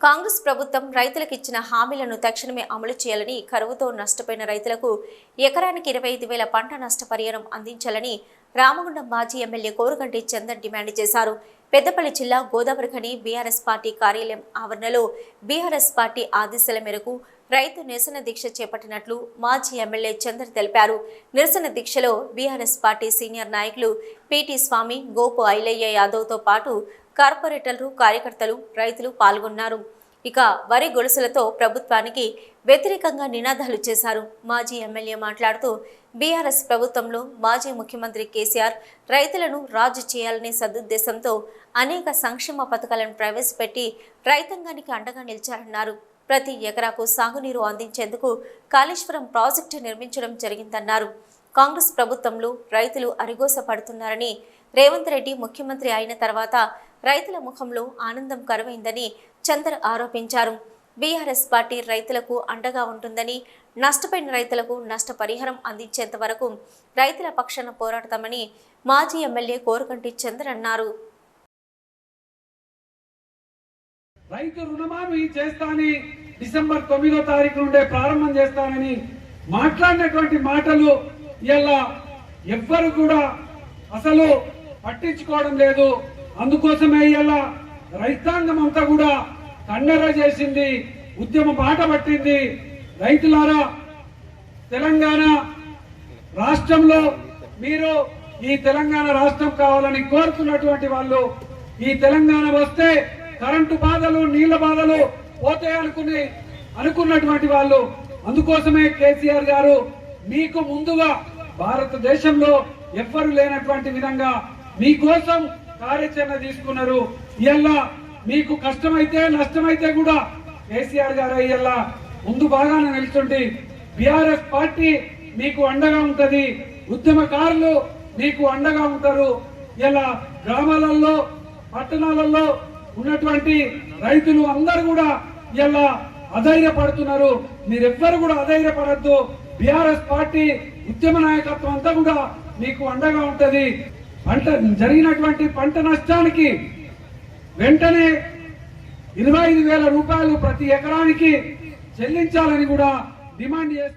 కాంగ్రెస్ ప్రభుత్వం రైతులకు ఇచ్చిన హామీలను తక్షణమే అమలు చేయాలని కరువుతో నష్టపోయిన రైతులకు ఎకరానికి ఇరవై ఐదు వేల పంట నష్టపరిహారం అందించాలని రామగుండం మాజీ ఎమ్మెల్యే కోరుగంటి చందన్ డిమాండ్ చేశారు. పెద్దపల్లి జిల్లా గోదావరిఖని బీఆర్ఎస్ పార్టీ కార్యాలయం ఆవరణలో బీఆర్ఎస్ పార్టీ ఆదేశాల మేరకు రైతు నిరసన దీక్ష చేపట్టినట్లు మాజీ ఎమ్మెల్యే చందర్ తెలిపారు. నిరసన దీక్షలో బీఆర్ఎస్ పార్టీ సీనియర్ నాయకులు పిటి స్వామి గోపు ఐలయ్య యాదవ్తో పాటు కార్పొరేటర్లు కార్యకర్తలు రైతులు పాల్గొన్నారు. ఇక వరి గొలుసులతో ప్రభుత్వానికి వ్యతిరేకంగా నినాదాలు చేశారు. మాజీ ఎమ్మెల్యే మాట్లాడుతూ బీఆర్ఎస్ ప్రభుత్వంలో మాజీ ముఖ్యమంత్రి కేసీఆర్ రైతులను రాజు చేయాలనే సదుద్దేశంతో అనేక సంక్షేమ పథకాలను ప్రవేశపెట్టి రైతాంగానికి అండగా నిలిచారన్నారు. ప్రతి ఎకరాకు సాగునీరు అందించేందుకు కాళేశ్వరం ప్రాజెక్టు నిర్మించడం జరిగిందన్నారు. కాంగ్రెస్ ప్రభుత్వంలో రైతులు అరిగోస పడుతున్నారని రేవంత్ రెడ్డి ముఖ్యమంత్రి అయిన తర్వాత రైతుల ముఖంలో ఆనందం కరువైందని చందర్ ఆరోపించారు. బీఆర్ఎస్ పార్టీ రైతులకు అండగా ఉంటుందని నష్టపోయిన రైతులకు నష్టపరిహారం అందించేంత వరకు రైతుల పక్షాన పోరాడతామని మాజీ ఎమ్మెల్యే కోరుకంటి చందర్ అన్నారు. రైతు రుణమాఫీ చేస్తాని డిసెంబర్ తొమ్మిదో తారీఖు నుండే ప్రారంభం చేస్తానని మాట్లాడినటువంటి మాటలు ఇలా ఎవ్వరు కూడా అసలు పట్టించుకోవడం లేదు. అందుకోసమే ఇలా రైతాంగం అంతా కూడా కన్నెర చేసింది ఉద్యమ బాట పట్టింది. రైతులారా తెలంగాణ రాష్ట్రంలో మీరు ఈ తెలంగాణ రాష్ట్రం కావాలని కోరుతున్నటువంటి వాళ్ళు ఈ తెలంగాణ వస్తే కరెంటు బాధలు నీళ్ళ బాధలు పోతాయి అనుకుని అనుకున్నటువంటి వాళ్ళు అందుకోసమే కేసీఆర్ గారు మీకు ముందుగా భారతదేశంలో ఎవ్వరు లేనటువంటి విధంగా మీకోసం కార్యాచరణ తీసుకున్నారు. ఇలా మీకు కష్టమైతే నష్టమైతే కూడా కేసీఆర్ గారు ఇలా ముందు బాగానే నిల్చుండి బీఆర్ఎస్ పార్టీ మీకు అండగా ఉంటది ఉద్యమకారులు మీకు అండగా ఉంటారు. ఇలా గ్రామాలలో పట్టణాలలో ఉన్నటువంటి రైతులు అందరూ కూడా ఇలా అధైర్యపడుతున్నారు? మీరెవ్వరు కూడా అధైర్యపడద్దు. బీఆర్ఎస్ పార్టీ ఉద్యమ నాయకత్వం అంతా కూడా మీకు అండగా ఉంటది. పంట జరిగినటువంటి పంట నష్టానికి వెంటనే ఇరవై ఐదు వేల రూపాయలు ప్రతి ఎకరానికి చెల్లించాలని కూడా డిమాండ్ చేస్తూ